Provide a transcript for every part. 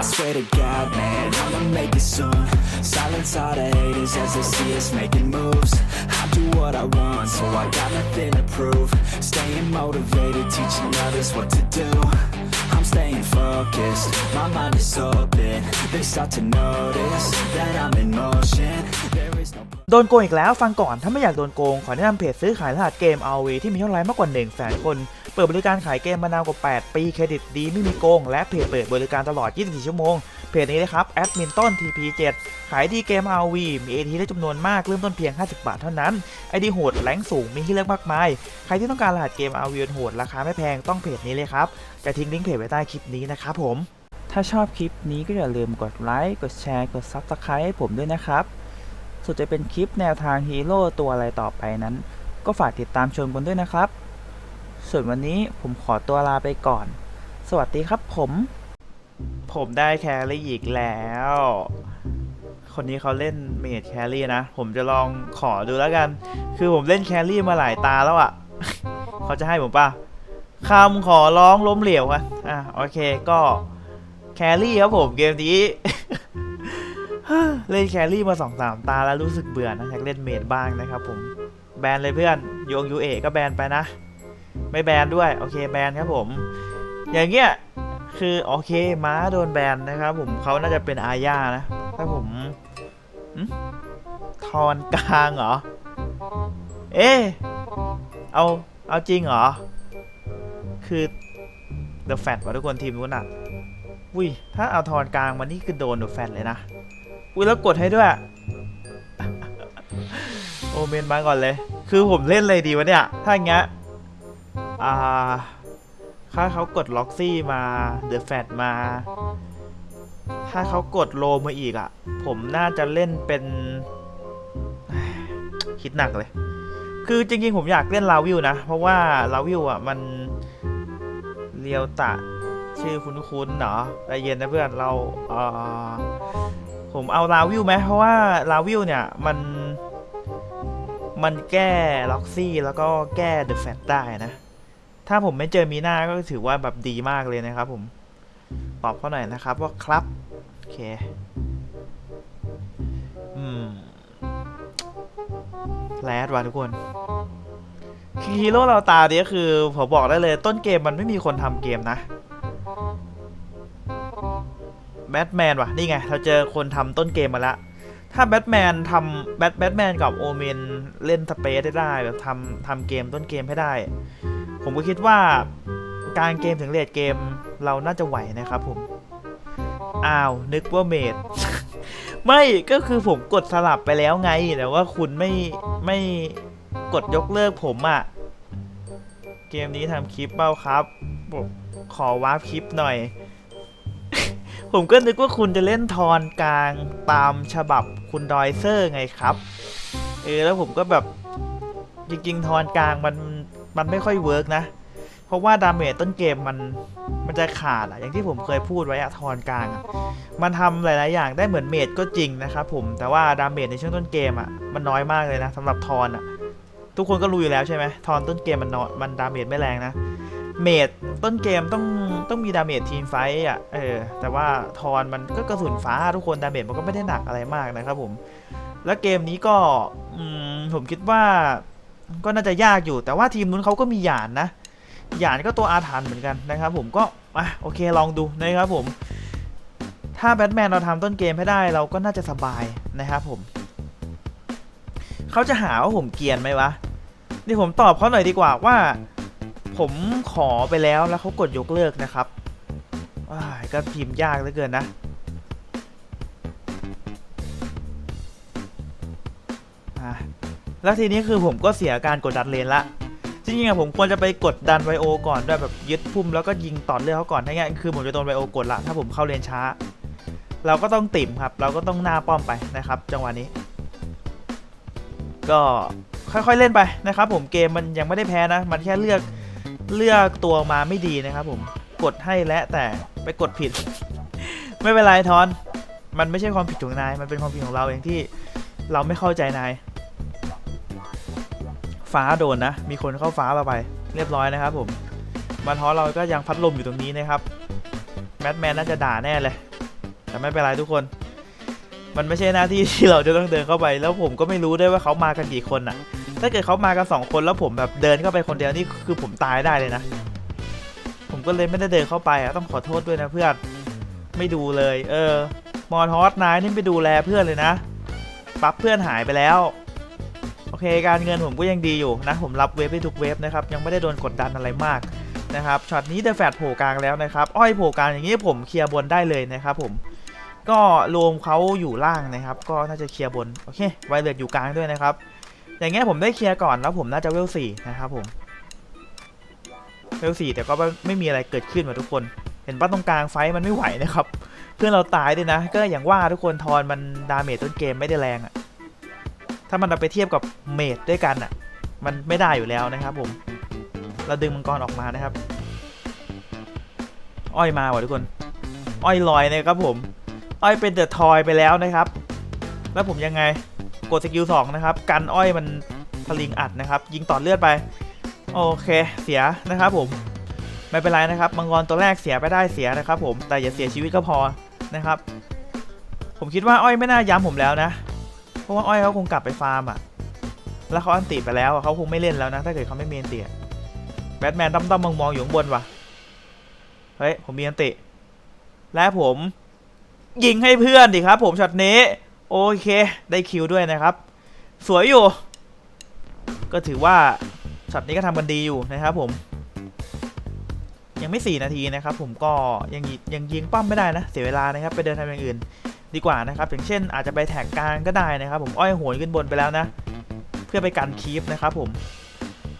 I swear to God, man, I'ma make it soon. Silence all the haters as they see us making moves. I do what I want, so I got nothing to prove. Staying motivated, teaching others what to do. I'm staying focused, my mind is open. They start to notice that I'm in motion. There is no โดนโกงอีกแล้วฟังก่อนถ้าไม่อยากโดนโกง ขอแนะนำเพจซื้อขายรหัสเกม RV ที่มียอดไลค์มากกว่า1 0 0 0 0แสนคน เปิดบริการขายเกมมานานกว่า 8 ปีเครดิตดีไม่มีโกง และเพจเปิดบริการตลอด 24 ชั่วโมง เพจนี้นะครับแอดมินต้น TP7 ขายดีเกม RV มี AT ได้จำนวนมากเริ่มต้นเพียง 50 บาทเท่านั้นไอดีโหดแรงสูงมีให้เลือกมากมาย ใครที่ต้องการรหัสเกม RV โหดราคาไม่แพงต้องเพจนี้เลยครับจะทิ้งลิงก์เพจไว้ใต้คลิปนี้นะครับผม ถ้าชอบคลิปนี้ก็อย่าลืมกดไลค์กดแชร์กด Subscribe ให้ผมด้วยนะครับส่วนจะเป็นคลิปแนวทางฮีโร่ตัวอะไรต่อไปนั้น ก็ฝากติดตามชมกันด้วยนะครับ ส่วนวันนี้ผมขอตัวลาไปก่อน สวัสดีครับผม ผมได้แครี่อีกแล้ว คนนี้เขาเล่นเมดแครี่นะ ผมจะลองขอดูแล้วกัน คือผมเล่นแครี่มาหลายตาแล้วอะ่ะ เขาจะให้ผมป่ะคำขอร้องล้มเหลวกันอะโอเคก็แครี่ครับผมเกมนี้เล่นแครี่มาสองสามตาแล้วรู้สึกเบื่อนะอยากเล่นเมดบ้างนะครับผม แบนเลยเพื่อนโยงยูเอก็แบนไปนะ ไม่แบนด้วย โอเคแบนครับผม อย่างเงี้ยคือโอเคม้าโดนแบนนะครับผมเขาน่าจะเป็นอาญานะถ้าผมทอนกลางเหรอ เอ๊เอาเอาจริงเหรอ คือ The Fat ว่ะทุกคนทีมนู้นอะอุ้ยถ้าเอาทอนกลางมานี่คือโดน The Fat เลยนะอุ้ยแล้วกดให้ด้วยโอเมนมาก่อนเลย คือผมเล่นเลยดีวะเนี่ย ถ้าอย่างเงี้ย อ่าถ้าเขากดล็อกซี่มาเดอะแฟตมา ถ้าเขากดโลมาอีกอะ่ะ ผมน่าจะเล่นเป็น คิดหนักเลย คือจริงๆ ผมอยากเล่นลาวิวนะ เพราะว่าลาวิวอะ มันเรียวตะชื่อคุ้นๆเนาะใจเย็นนะเพื่อนเราเออผมเอาลาวิวไหมเพราะว่าลาวิวเนี่ยมัน มันแก้ล็อกซี่แล้วก็แก้เดอะแฟตได้นะ ถ้าผมไม่เจอมีหน้าก็ถือว่าแบบดีมากเลยนะครับผมตอบเขาหน่อยนะครับว่าครับโอเคอืมแรดว่ะทุกคนคือฮีโร่เราตาเนี้ยคือผมบอกได้เลยต้นเกมมันไม่มีคนทำเกมนะแบทแมนว่ะนี่ไง เราเจอคนทำต้นเกมมาล้วถ้าแบทแมนทำแบทแบทแมนกับโอเมนเล่นสเปซได้ได้แบบทำทำเกมต้นเกมให้ได้ ผมก็คิดว่าการเกมถึงเลดเกมเราน่าจะไหวนะครับผม อ้าว นึกว่าเมด ไม่ก็คือผมกดสลับไปแล้วไง แต่ว่าคุณไม่ไม่กดยกเลิกผมอะ่ะ เกมนี้ทำคลิปเป้าครับผมขอวาร์ปคลิปหน่อย ผมก็นึกว่าคุณจะเล่นทอนกลางตามฉบับคุณดอยเซอร์ไงครับ เออแล้วผมก็แบบจริงๆทอนกลางมัน มันไม่ค่อยเวิร์กนะ เพราะว่าดาเมจต้นเกมมันมันจะขาดอะอย่างที่ผมเคยพูดไว้อะทอนกลางอะมันทำหลาย ๆ อย่างได้เหมือนเมจก็จริงนะครับผมแต่ว่าดาเมจในช่วงต้นเกมอะมันน้อยมากเลยนะสำหรับทอนอะทุกคนก็รู้อยู่แล้วใช่ไหมทอนต้นเกมมันน้อยมันดาเมจไม่แรงนะเมดต้นเกมต้องต้องมีดาเมจทีมไฟต์อะเออแต่ว่าทอนมันก็กระสุนฟ้าทุกคนดาเมจมันก็ไม่ได้หนักอะไรมากนะครับผม แล้วเกมนี้ก็ผมคิดว่า ก็น่าจะยากอยู่ แต่ว่าทีมนู้นเขาก็มีหยานนะหยานก็ตัวอาถรรพ์เหมือนกันนะครับผมก็อะโอเคลองดูนะครับผม ถ้าแบทแมนเราทำต้นเกมให้ได้เราก็น่าจะสบายนะครับผมเขาจะหาว่าผมเกียนไหมวะนี่ผมตอบเขาหน่อยดีกว่าว่า ผมขอไปแล้วแล้วเขากดยกเลิกนะครับว้ายก็พิมพ์ยากเหลือเกินนะอะ แล้วทีนี้คือผมก็เสียการกดดันเลนละจริงๆอะผมควรจะไปกดดันไวโอก่อนด้วยแบบยึดพุ่มแล้วก็ยิงต่อเลือดเขาก่อนถ้างั้นคือผมจะโดนไวโอกดละถ้าผมเข้าเลนช้า เราก็ต้องติ่มครับ เราก็ต้องหน้าป้อมไปนะครับ จังหวะนี้ ก็ค่อยๆเล่นไปนะครับ ผมเกมมันยังไม่ได้แพ้นะ มันแค่เลือกเลือกตัวมาไม่ดีนะครับ ผมกดให้และแต่ไปกดผิด ไม่เป็นไรทอน มันไม่ใช่ความผิดของนาย มันเป็นความผิดของเราเองที่เราไม่เข้าใจนาย ฟ้าโดนนะ มีคนเข้าฟ้าเราไป เรียบร้อยนะครับผมมันทอเราก็ยังพัดลมอยู่ตรงนี้นะครับแมทแมนน่าจะด่าแน่เลย แต่ไม่เป็นไรทุกคน มันไม่ใช่หน้าที่ที่เราจะต้องเดินเข้าไป แล้วผมก็ไม่รู้ด้วยว่าเขามากันกี่คนอะถ้าเกิดเขามากันสองคนแล้วผมแบบเดินเข้าไปคนเดียวนี่คือผมตายได้เลยนะ ผมก็เลยไม่ได้เดินเข้าไปอะต้องขอโทษด้วยนะเพื่อนไม่ดูเลย เออมอนทอสนายนี่ไปดูแลเพื่อนเลยนะปั๊บเพื่อนหายไปแล้ว เคการเงินผมก็ยังดีอยู่นะผมรับเวฟได้ทุกเวฟนะครับยังไม่ได้โดนกดดันอะไรมากนะครับช็อตนี้เดอะแฟดโผล่กลางแล้วนะครับอ้อยโผล่กลางอย่างนี้ผมเคลียร์บนได้เลยนะครับผมก็รวมเขาอยู่ล่างนะครับ ก็น่าจะเคลียร์บนโอเคไวเลตอยู่กลางด้วยนะครับ อย่างเงี้ยผมได้เคลียร์ก่อนแล้วผมน่าจะเวลสี่นะครับผมเวลสี่แต่ก็ไม่มีอะไรเกิดขึ้นมาทุกคน เห็นป้าตรงกลางไฟมันไม่ไหวนะครับ เพื่อนเราตายด้วยนะ ก็อย่างว่าทุกคนทอนมันดาเมจต้นเกมไม่ได้แรงอะ ถ้ามันเอาไปเทียบกับเมจด้วยกันอะมันไม่ได้อยู่แล้วนะครับผม เราดึงมังกรออกมานะครับ อ้อยมาว่ะทุกคน อ้อยลอยนะครับผม อ้อยเป็นเดอะทอยไปแล้วนะครับ แล้วผมยังไง กดสกิลสองนะครับ กันอ้อยมันพลิงอัดนะครับ ยิงต่อเลือดไป โอเค เสียนะครับผม ไม่เป็นไรนะครับมังกรตัวแรกเสียไปได้เสียนะครับ ผม แต่อย่าเสียชีวิตก็พอนะครับ ผมคิดว่าอ้อยไม่น่าย้ำผมแล้วนะ ราะว่าอ้อยเขาคงกลับไปฟาร์มอะ แล้วเขาอันติไปแล้วอะเขาคงไม่เล่นแล้วนะ ถ้าเกิดเขาไม่มีอันติแบทแมนตั้มๆมมองๆอยู่ข้างบนว่ะ เฮ้ย ผมมีอันติ และผม ยิงให้เพื่อนดิครับ ผมช็อตนี้ โอเค ได้คิวด้วยนะครับ สวยอยู่ ก็ถือว่าช็อตนี้ก็ทำกันดีอยู่นะครับผม ยังไม่ 4 นาทีนะครับ ผมก็ยังยิยังยิงป้อมไม่ได้นะ เสียเวลานะครับ ไปเดินทำอย่างอื่น ดีกว่านะครับ อย่างเช่นอาจจะไปแท็กกลางก็ได้นะครับ ผมอ้อยโหนขึ้นบนไปแล้วนะ เพื่อไปกันคีฟนะครับผม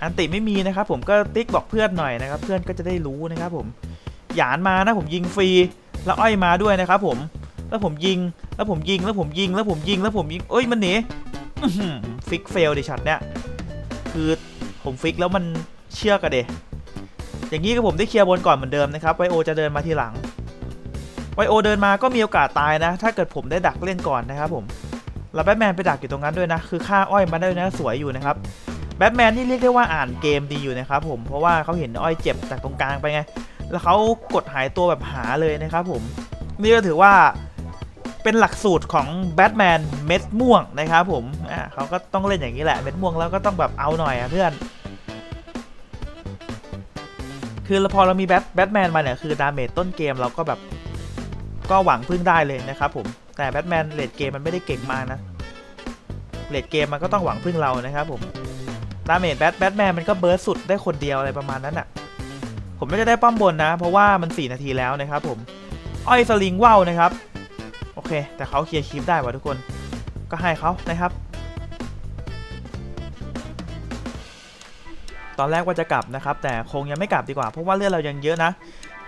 อันติไม่มีนะครับ ผมก็ติ๊กบอกเพื่อนหน่อยนะครับ เพื่อนก็จะได้รู้นะครับผมหยานมานะผมยิงฟรีแล้วอ้อยมาด้วยนะครับผมแล้วผมยิงแล้วผมยิงแล้วผมยิงแล้วผมยิงแล้วผมยิงเอ้ยมันหนีฟิกเฟลดิช็อตเนี่ยคือผมฟิกแล้วมันเชื่อกระเดะอย่างนี้ก็ผมได้เคลียร์บนก่อนเหมือนเดิมนะครับไวโอจะเดินมาทีหลัง ไวโอเดินมาก็มีโอกาสตายนะ ถ้าเกิดผมได้ดักเล่นก่อนนะครับผมแล้วแบทแมนไปดักอยู่ตรงนั้นด้วยนะ คือฆ่าอ้อยมาได้นะสวยอยู่นะครับแบทแมนนี่เรียกได้ว่าอ่านเกมดีอยู่นะครับผมเพราะว่าเขาเห็นอ้อยเจ็บจากตรงกลางไปไง แล้วเขากดหายตัวแบบหาเลยนะครับผมนี่ก็ถือว่าเป็นหลักสูตรของแบทแมนเม็ดม่วงนะครับผมอ่าเขาก็ต้องเล่นอย่างนี้แหละเม็ดม่วงแล้วก็ต้องแบบเอาหน่อยอะเพื่อน คือพอเรามีแบทแบทแมนมาเนี่ยคือดาเมจต้นเกมเราก็แบบ ก็หวังพึ่งได้เลยนะครับผมแต่แบทแมนเลดเกมมันไม่ได้เก่งมากนะเลดเกมมันก็ต้องหวังพึ่งเรานะครับผมดาเมจแบทแบทแมนมันก็เบิร์ดสุดได้คนเดียวอะไรประมาณนั้นอะผมไม่จะได้ป้อมบนนะ เพราะว่ามัน 4 นาทีแล้วนะครับผม อ้อยสลิงว่าวนะครับ โอเค แต่เขาเคลียร์คลิปได้ว่ะทุกคน ก็ให้เขานะครับ ตอนแรกว่าจะกลับนะครับ แต่คงยังไม่กลับดีกว่า เพราะว่าเลือดเรายังเยอะนะ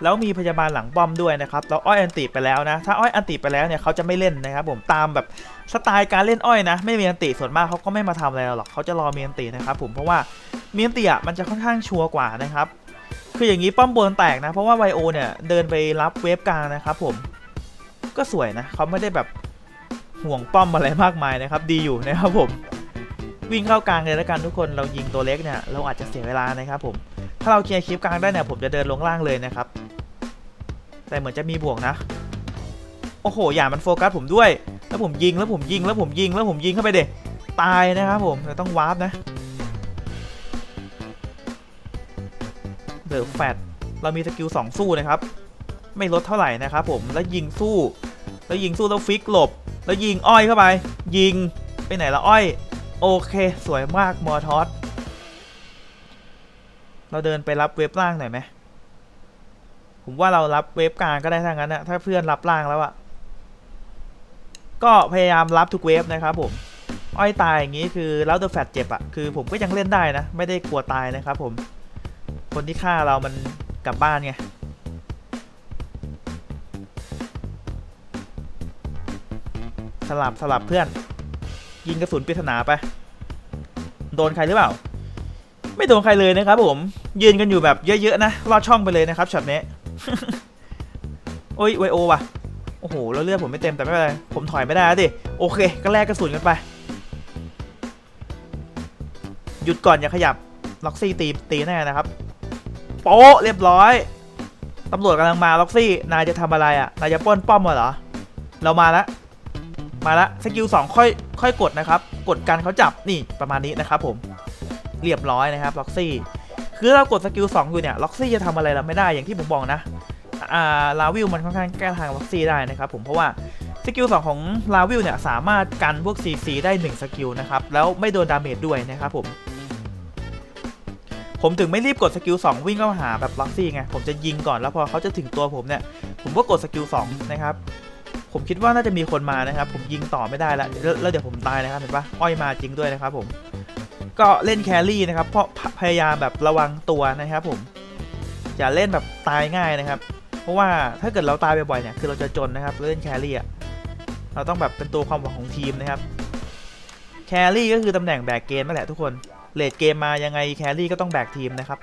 แล้วมีพยาบาลหลังป้อมด้วยนะครับแล้วอ้อยอันติไปแล้วนะ ถ้าอ้อยอันติไปแล้วเนี่ยเขาจะไม่เล่นนะครับผมตามแบบสไตล์การเล่นอ้อยนะ ไม่มีอันติส่วนมากเขาก็ไม่มาทำอะไรหรอกเขาจะรอมีอันตินะครับผมเพราะว่ามีอันติอะมันจะค่อนข้างชัวร์กว่านะครับคืออย่างนี้ป้อมบนแตกนะ เพราะว่าไวโอเนี่ยเดินไปรับเวฟกลางนะครับผมก็สวยนะเขาไม่ได้แบบห่วงป้อมอะไรมากมายนะครับ ดีอยู่นะครับผมวิ่งเข้ากลางเลยแล้วกันทุกคนเรายิงตัวเล็กเนี่ยเราอาจจะเสียเวลานะครับผมถ้าเราเคลียร์คลิปกลางได้เนี่ยผมจะเดินลงล่างเลยนะครับ แต่เหมือนจะมีบวกนะ โอ้โห อย่ามันโฟกัสผมด้วย แล้วผมยิง แล้วผมยิง แล้วผมยิง แล้วผมยิงเข้าไปเด็ตายนะครับผมเราต้องวาร์ปนะ เดอะแฟตเรามีสกิล2สู้นะครับ ไม่ลดเท่าไหร่นะครับผม แล้วยิงสู้ แล้วยิงสู้แล้วฟิกหลบ แล้วยิงอ้อยเข้าไป ยิง ไปไหนละอ้อย โอเค สวยมากมอทอสเราเดินไปรับเว็บล่างหน่อยไหม ผมว่าเรารับเว็บกลางก็ได้ทั้งนั้นนะถ้าเพื่อนรับล่างแล้วอะก็พยายามรับทุกเว็บนะครับผม อ้อยตายอย่างนี้คือแล้วเดอะแฟตเจ็บอะคือผมก็ยังเล่นได้นะ ไม่ได้กลัวตายนะครับผม คนที่ฆ่าเรามันกลับบ้านไงสลับสลับเพื่อน ยิงกระสุนปริศนาไป โดนใครหรือเปล่า ไม่โดนใครเลยนะครับผม ยืนกันอยู่แบบเยอะๆนะลอดช่องไปเลยนะครับช็อตนี้ โอ้ยไวโอว่ะ โอ้โห แล้วเลือดผมไม่เต็มแต่ไม่เป็นไร ผมถอยไม่ได้แล้วดิ โอเค ก็แลกกระสุนกันไป หยุดก่อนอย่าขยับ ล็อกซี่ตีตีแน่นะครับ โป๊ะเรียบร้อย ตำรวจกำลังมาล็อกซี่ นายจะทำอะไรอะ นายจะปล้นป้อมเหรอ เรามาล้วมาล้วสกิลสองค่อยค่อยกดนะครับ กดกันเขาจับนี่ประมาณนี้นะครับผม เรียบร้อยนะครับล็อกซี่ คือเรากดสกิลสอยู่เนี่ยล็อกซี่จะทำอะไรเราไม่ได้อย่างที่ผมบอกนะอ่าลาวิลมันค่อนข้างแก้ทางล็อกซี่ได้นะครับผมเพราะว่าสกิลสองของลาวิลเนี่ยสามารถกันพวก CC ได้1สกิลนะครับแล้วไม่โดนดาเมจด้วยนะครับผมผมถึงไม่รีบกดสกิล2วิ่งเข้าหาแบบล็อกซี่ไงผมจะยิงก่อนแล้วพอเขาจะถึงตัวผมเนี่ยผมก็กดสกิล2นะครับผมคิดว่าน่าจะมีคนมานะครับ ผมยิงต่อไม่ได้ล้วแล้วแล้วเดี๋ยวผมตายนะครับเห็นปะอ้อยมาจริงด้วยนะครับผม ก็เล่นแครี่นะครับ เพราะพยายามแบบระวังตัวนะครับผมอย่าเล่นแบบตายง่ายนะครับ เพราะว่าถ้าเกิดเราตายบ่อยๆเนี่ยคือเราจะจนนะครับเล่นแครี่อะเราต้องแบบเป็นตัวความหวังของทีมนะครับแครี่ก็คือตำแหน่งแบกเกมนั่นแหละทุกคนเลดเกมมายังไงแครี่ก็ต้องแบกทีมนะครับ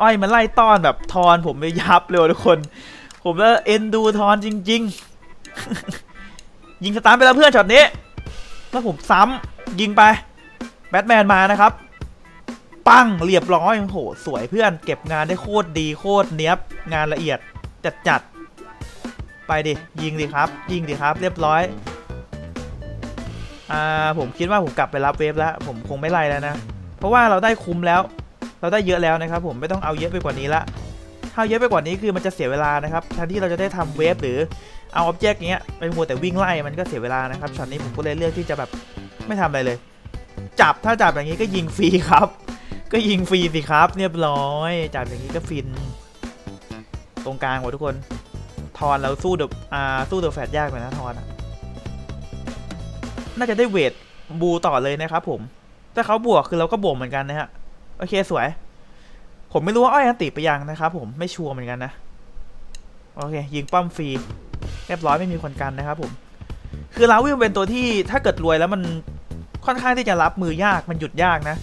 อ้อยมันไล่ต้อนแบบทอนผมไปยับเลยว่ะทุกคน ผมแล้วเอ็นดูทอนจริง ๆ ยิงสตาร์ไปแล้วเพื่อนช็อตนี้ แล้วผมซ้ำยิงไป แบทแมนมานะครับ ปั้งเรียบร้อยโอ้โหสวยเพื่อนเก็บงานได้โคตรดีโคตรเนี้ยบงานละเอียดจัดจัดๆไปดิยิงดิครับ ยิงดิครับ เรียบร้อยอ่าผมคิดว่าผมกลับไปรับเวฟแล้ว ผมคงไม่ไล่แล้วนะ เพราะว่าเราได้คุ้มแล้ว เราได้เยอะแล้วนะครับ ผมไม่ต้องเอาเยอะไปกว่านี้ละถ้าเยอะไปกว่านี้คือมันจะเสียเวลานะครับแทนที่เราจะได้ทำเวฟหรือเอาอ็อบเจกต์เงี้ยไปมัวแต่วิ่งไล่มันก็เสียเวลานะครับช็อตนี้ผมก็เลยเลือกที่จะแบบไม่ทำอะไรเลย จับถ้าจับอย่างนี้ก็ยิงฟรีครับ ก็ยิงฟรีสิครับ เรียบร้อย จับอย่างนี้ก็ฟิน ตรงกลางหมดทุกคน ทอนเราสู้เดอะอ่าสู้เดอะแฟดยากกว่านะทอนน่าจะได้เวทบูต่อเลยนะครับผม ถ้าเขาบวกคือเราก็บวกเหมือนกันนะฮะ โอเคสวย ผมไม่รู้ว่าอ้อยอันติไปยังนะครับผมไม่ชัวร์เหมือนกันนะ โอเค ยิงป้อมฟรี เรียบร้อยไม่มีคนกันนะครับผม คือลาวิลเป็นตัวที่ถ้าเกิดรวยแล้วมัน ค่อนข้างที่จะรับมือยากมันหยุดยากนะ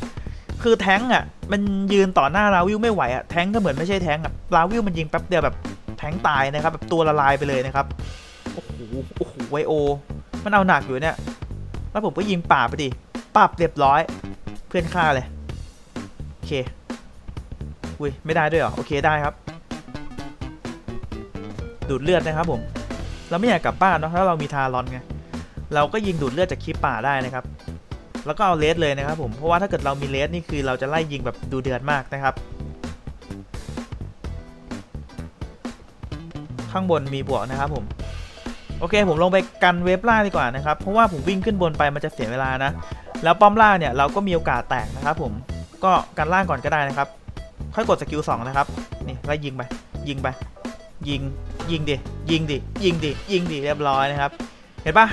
คือแท้งอะ มันยืนต่อหน้าลาวิลไม่ไหวอะแท้งก็เหมือนไม่ใช่แท้งอะลาวิลมันยิงแป๊บเดียวแบบแท้งตายนะครับ แบบตัวละลายไปเลยนะครับโอ้โหโอ้โหไวโอ มันเอาหนักอยู่เนี่ยแล้วผมก็ยิงป่าไปดิปับเรียบร้อย เพื่อนฆ่าเลยโอเคอุ้ยไม่ได้ด้วยเหรอโอเคได้ครับ ดูดเลือดนะครับผมเราไม่อยากกลับบ้านเนาะถ้าเรามีทารอนไงเราก็ยิงดูดเลือดจากคลิปป่าได้นะครับ แล้วก็เอาเลสเลยนะครับผมเพราะว่าถ้าเกิดเรามีเลสนี่คือเราจะไล่ยิงแบบดูเดือดมากนะครับ ข้างบนมีบวกนะครับผมโอเคผมลงไปกันเวฟล่าดีกว่านะครับ เพราะว่าผมวิ่งขึ้นบนไปมันจะเสียเวลานะ แล้วป้อมล่าเนี่ยเราก็มีโอกาสแตกนะครับผมก็กันล่างก่อนก็ได้นะครับ ค่อยกดสกิลสองนะครับนี่ไล่ยิงไปยิงไป ยิงยิงดิยิงดิยิงดิยิงดิเรียบร้อยนะครับ เห็นปะ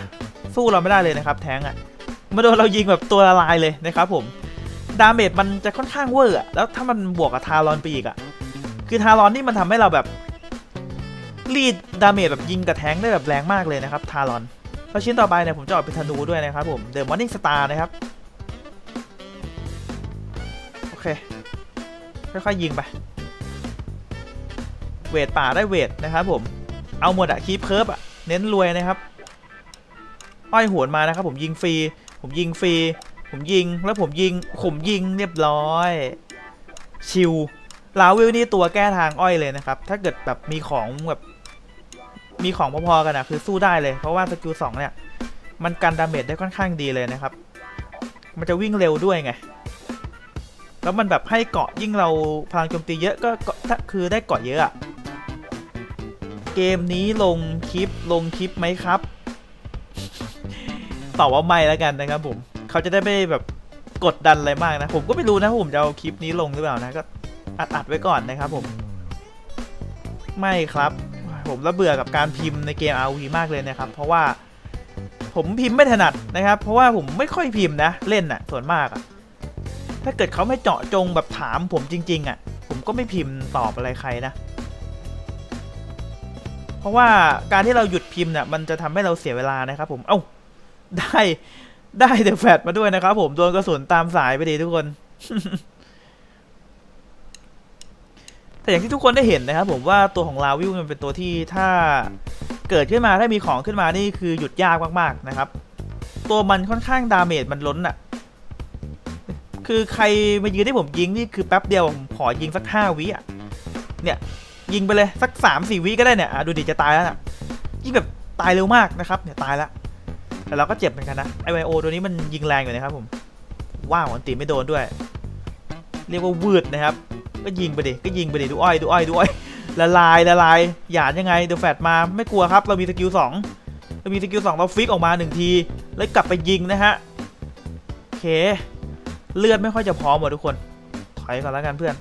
สู้เราไม่ได้เลยนะครับ แทงอะ่ะ มาโดนเรายิงแบบตัวละลายเลยนะครับผม ดาเมจมันจะค่อนข้างเวอร์อะแล้วถ้ามันบวกกับทารอนไปอีกอะ่ะคือทารอนนี่มันทำให้เราแบบรีดดาเมจแบบยิงกับแทงได้แบบแรงมากเลยนะครับทารอนแล้วชิ้นต่อไปเนี่ยผมจะออกเป็นธนูด้วยนะครับผมเดอะมอร์นิ่งสตาร์นะครับ โอเค ค่อยๆยิงไป เวทป่าได้เวทนะครับผม เอาหมดอะคีปเคิร์ฟอะเน้นรวยนะครับ อ้อยหวนมานะครับผมยิงฟรี ผมยิงฟรี ผมยิงแล้วผมยิง ผมยิงเรียบร้อย ชิวลาวิลนี่ตัวแก้ทางอ้อยเลยนะครับ ถ้าเกิดแบบมีของแบบมีของพอๆกันอะคือสู้ได้เลย เพราะว่าสกิลสองเนี่ย มันกันดาเมจได้ค่อนข้างดีเลยนะครับ มันจะวิ่งเร็วด้วยไง แล้วมันแบบให้เกาะยิ่งเราพลังโจมตีเยอะก็ก็คือได้เกาะเยอะอะเกมนี้ลงคลิปลงคลิปไหมครับ ตอบว่าไม่แล้วกันนะครับผมเขาจะได้ไม่แบบกดดันอะไรมากนะ ผมก็ไม่รู้นะผมจะเอาคลิปนี้ลงหรือเปล่านะก็อัดอัดไว้ก่อนนะครับผม ไม่ครับ ผมระเบื่อกับการพิมพ์ในเกม RV มากเลยนะครับ เพราะว่าผมพิมพ์ไม่ถนัดนะครับ เพราะว่าผมไม่ค่อยพิมพ์นะ เล่นอะ่ะ ส่วนมากอะถ้าเกิดเขาไม่เจาะจงแบบถามผมจริง ๆอะ่ะ ผมก็ไม่พิมพ์ตอบอะไรใครนะ เพราะว่าการที่เราหยุดพิมพ์เนี่ยมันจะทำให้เราเสียเวลานะครับ ผม เอ้า ได้ได้เดอะแฟดมาด้วยนะครับผม โดนกระสุนตามสายไปดีทุกคน แต่อย่างที่ทุกคนได้เห็นนะครับผมว่าตัวของลาวิวมันเป็นตัวที่ถ้าเกิดขึ้นมาถ้ามีของขึ้นมานี่คือหยุดยากมากๆนะครับ ตัวมันค่อนข้างดาเมจมันล้นอะคือใครมายืนให้ผมยิงนี่คือแป๊บเดียวผมขอยิงสักห้าวิอะเนี่ย ยิงไปเลยสักสามสี่วิก็ได้เนี่ยดูดิจะตายแล้วนะยิงแบบตายเร็วมากนะครับ เนี่ยตายและ แต่เราก็เจ็บเหมือนกันนะไอไวโอตัวนี้มันยิงแรงอยู่นะครับผมว่างอันตีไม่โดนด้วย เรียกว่าวืดนะครับ ก็ยิงไปดิก็ยิงไปดิดูอ้อยดูอ้อยดูอ้อยละลายละลายหยาดยังไงเดอะแฟตมาไม่กลัวครับ เรามีสกิลสองเรามีสกิลสองเราฟิกออกมาหนึ่งที แล้วกลับไปยิงนะฮะโอเค เลือดไม่ค่อยจะพร้อมว่ะทุกคน ถอยก่อนแล้วกันเพื่อน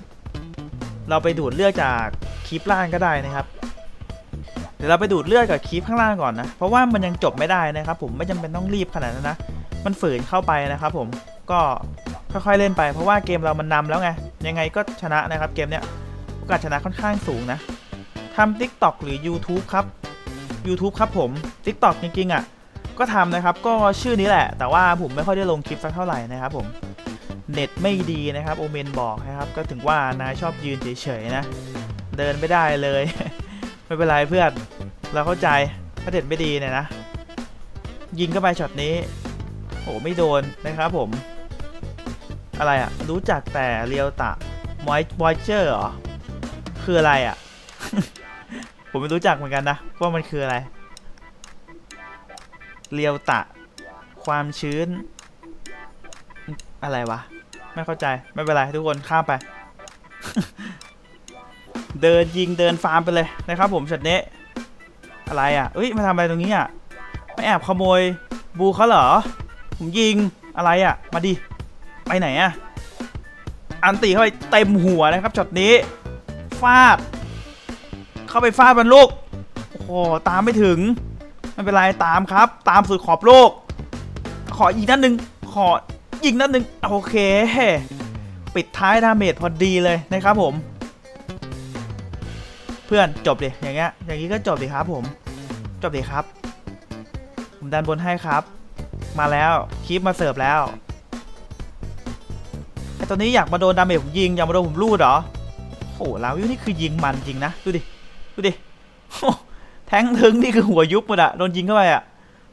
เราไปดูดเลือดจากคลิปล่างก็ได้นะครับ เดี๋ยวเราไปดูดเลือดกับคลิปข้างล่างก่อนนะ เพราะว่ามันยังจบไม่ได้นะครับผมไม่จำเป็นต้องรีบขนาดนั้นนะ มันฝืนเข้าไปนะครับผมก็ค่อยๆเล่นไป เพราะว่าเกมเรามันนำแล้วไง ยังไงก็ชนะนะครับเกมเนี้ยโอกาสชนะค่อนข้างสูงนะทำ TikTok หรือ YouTube ครับ YouTube ครับผม TikTok จริงๆอะก็ทำนะครับก็ชื่อนี้แหละ แต่ว่าผมไม่ค่อยได้ลงคลิปสักเท่าไหร่นะครับผมเน็ตไม่ดีนะครับโอเมนบอกนะครับ ก็ถึงว่านายชอบยืนเฉยๆนะ เดินไม่ได้เลย ไม่เป็นไรเพื่อน เราเข้าใจถ้าเด็ดไม่ดีเนี่ยนะ ยิงเข้าไปช็อตนี้ โอ้ไม่โดนนะครับผม อะไรอะรู้จักแต่เรียวตะมอยมอยเจอร์เหรอ คืออะไรอะผมไม่รู้จักเหมือนกันนะ ว่ามันคืออะไร เรียวตะ ความชื้น อะไรวะ ไม่เข้าใจไม่เป็นไรทุกคนข้ามไป เดินยิงเดินฟาร์มไปเลยนะครับผมช็อตนี้อะไรอะเอ้ยมาทำอะไรตรงนี้อะไมาแอบขโมยบูเขาเหรอ ผมยิงอะไรอะ มาดิไปไหนอะอันตีเข้าไปเต็มหัวนะครับช็อตนี้ฟาด เข้าไปฟาดมันลูกโอ้โหตามไม่ถึงไม่เป็นไรตามครับ ตามสุดขอบโลก ขออีกนัดหนึ่งขออีกนัดหนึ่งโอเค ปิดท้ายดาเมจพอดีเลยนะครับผม เพื่อนจบดิอย่างเงี้ยอย่างนี้ก็จบดิครับผมจบดิครับ ผมดันบนให้ครับ มาแล้วคลิปมาเสิร์ฟแล้วไอตัวนี้อยากมาโดนดาเมจผมยิงอยากมาโดนผมรูดเหรอโหลาวิวนี่คือยิงมันจริงนะดูดิดูดิโอ้แทงถึงนี่คือหัวยุบหมดอะโดนยิงเข้าไปอะ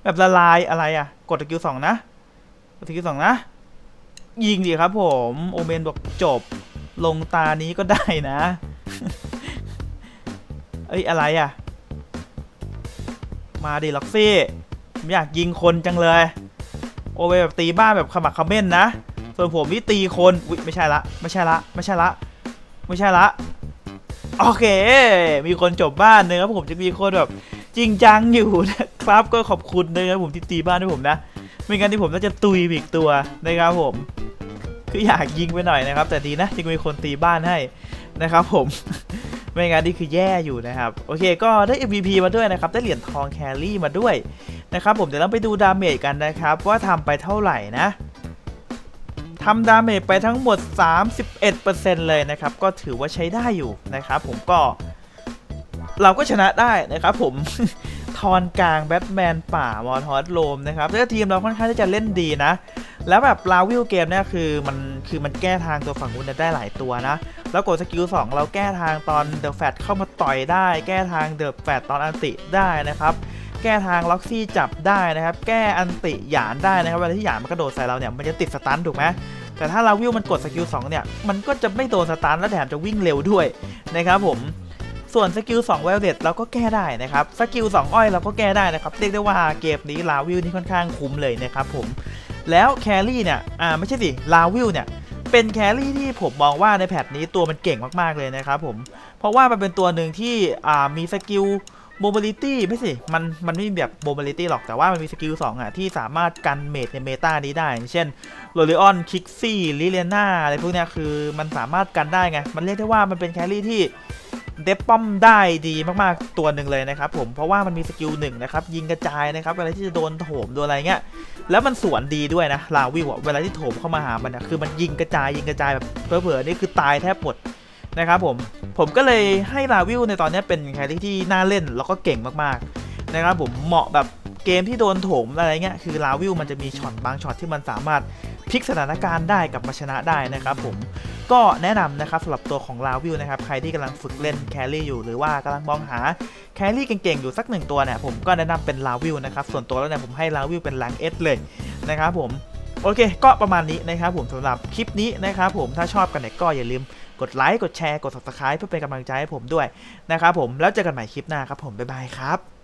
แบบละลายอะไรอะกดตะคิวสองนะกดตะคิวสองนะ ยิงดิครับผมโอเมนบอกจบ ลงตานี้ก็ได้นะ เอ้ยอะไรอะมาดิล็อกซี่ผมอยากยิงคนจังเลย โอเวแบบตีบ้านแบบขมักเขม้นนะ ส่วนผมนี่ตีคนอุ๊ยไม่ใช่ละไม่ใช่ละไม่ใช่ละไม่ใช่ละโอเค มีคนจบบ้านนะครับผมจะมีคนแบบจริงจังอยู่นะครับก็ขอบคุณนะครับผมที่ตีบ้านให้ผมนะไม่งั้นที่ผมน่าจะตุยอีกตัวนะครับผม คืออยากยิงไปหน่อยนะครับ แต่ดีนะที่มีคนตีบ้านให้นะครับผม ไม่งั้นนี่คือแย่อยู่นะครับ โอเคก็ได้ MVP มาด้วยนะครับ ได้เหรียญทองแครี่มาด้วยนะครับผมเดี๋ยวเราไปดูดาเมจกันนะครับ ว่าทำไปเท่าไหร่นะทำดาเมจไปทั้งหมด 31%เลยนะครับ ก็ถือว่าใช้ได้อยู่นะครับผมก็ เราก็ชนะได้นะครับผมทอนกลางแบทแมนป่ามอทอสโลมนะครับแล้วทีมเราค่อนข้างที่จะเล่นดีนะ แล้วแบบลาวิลเกมเนี่ยคือมันคือมันแก้ทางตัวฝั่งนู้นได้หลายตัวนะ แล้วกดสกิล2เราแก้ทางตอนเดอะแฟตเข้ามาต่อยได้ แก้ทางเดอะแฟตตอนอันติได้นะครับแก้ทางล็อกซี่จับได้นะครับ แก้อันติหยานได้นะครับเวลาที่หยานมันกระโดดใส่เราเนี่ยมันจะติดสตันถูกไหมแต่ถ้าลาวิลมันกดสกิล2เนี่ยมันก็จะไม่โดนสตันและแถมจะวิ่งเร็วด้วยนะครับผมส่วนสกิล2เวลเดตเราก็แก้ได้นะครับสกิล2อ้อยเราก็แก้ได้นะครับเรียกได้ว่าเกมนี้ลาวิลนี่ค่อนข้างคุ้มเลยนะครับผมแล้วแครี่เนี่ยอ่าไม่ใช่สิลาวิลเนี่ย เป็นแครี่ที่ผมมองว่าในแพทนี้ตัวมันเก่งมากๆเลยนะครับผม เพราะว่ามันเป็นตัวหนึ่งที่มีสกิลโมบิลิตี้ไม่สิมันมันไม่มีแบบโมบิลิตี้หรอกแต่ว่ามันมีสกิล2อะ ที่สามารถกันเมดในเมตานี้ได้ เช่นโรลิออนคิกซี่ลิเลน่าอะไรพวกเนี้ยคือมันสามารถกันได้ไง มันเรียกได้ว่ามันเป็นแครี่ที่ เดฟป้อมได้ดีมากๆตัวหนึ่งเลยนะครับผมเพราะว่ามันมีสกิลหนึ่งนะครับยิงกระจายนะครับเวลาที่จะโดนโถมโดนอะไรเงี้ยแล้วมันสวนดีด้วยนะลาวิวเวลาที่โถมเข้ามาหามันนะคือมันยิงกระจายยิงกระจายแบบเผลอๆนี่คือตายแทบหมดนะครับผมผมก็เลยให้ลาวิวในตอนนี้เป็นแครี่ที่น่าเล่นแล้วก็เก่งมากๆนะครับผมเหมาะแบบเกมที่โดนโถมอะไรเงี้ยคือลาวิวมันจะมีช็อตบางช็อตที่มันสามารถ พลิกสถานการณ์ได้กับมาชนะได้นะครับผมก็แนะนำนะครับสำหรับตัวของลาวิวนะครับใครที่กำลังฝึกเล่นแครี่อยู่หรือว่ากำลังมองหาแครี่เก่งๆอยู่สักหนึ่งตัวเนี่ยผมก็แนะนำเป็นลาวิวนะครับส่วนตัวแล้วเนี่ยผมให้ลาวิวเป็นแรงเอสเลยนะครับผมโอเค ก็ประมาณนี้นะครับผมสำหรับคลิปนี้นะครับผมถ้าชอบกันเนี่ยก็อย่าลืมกดไลค์กดแชร์กด subscribe เพื่อเป็นกำลังใจให้ผมด้วยนะครับผมแล้วเจอกันใหม่คลิปหน้าครับผมบ๊ายบายครับ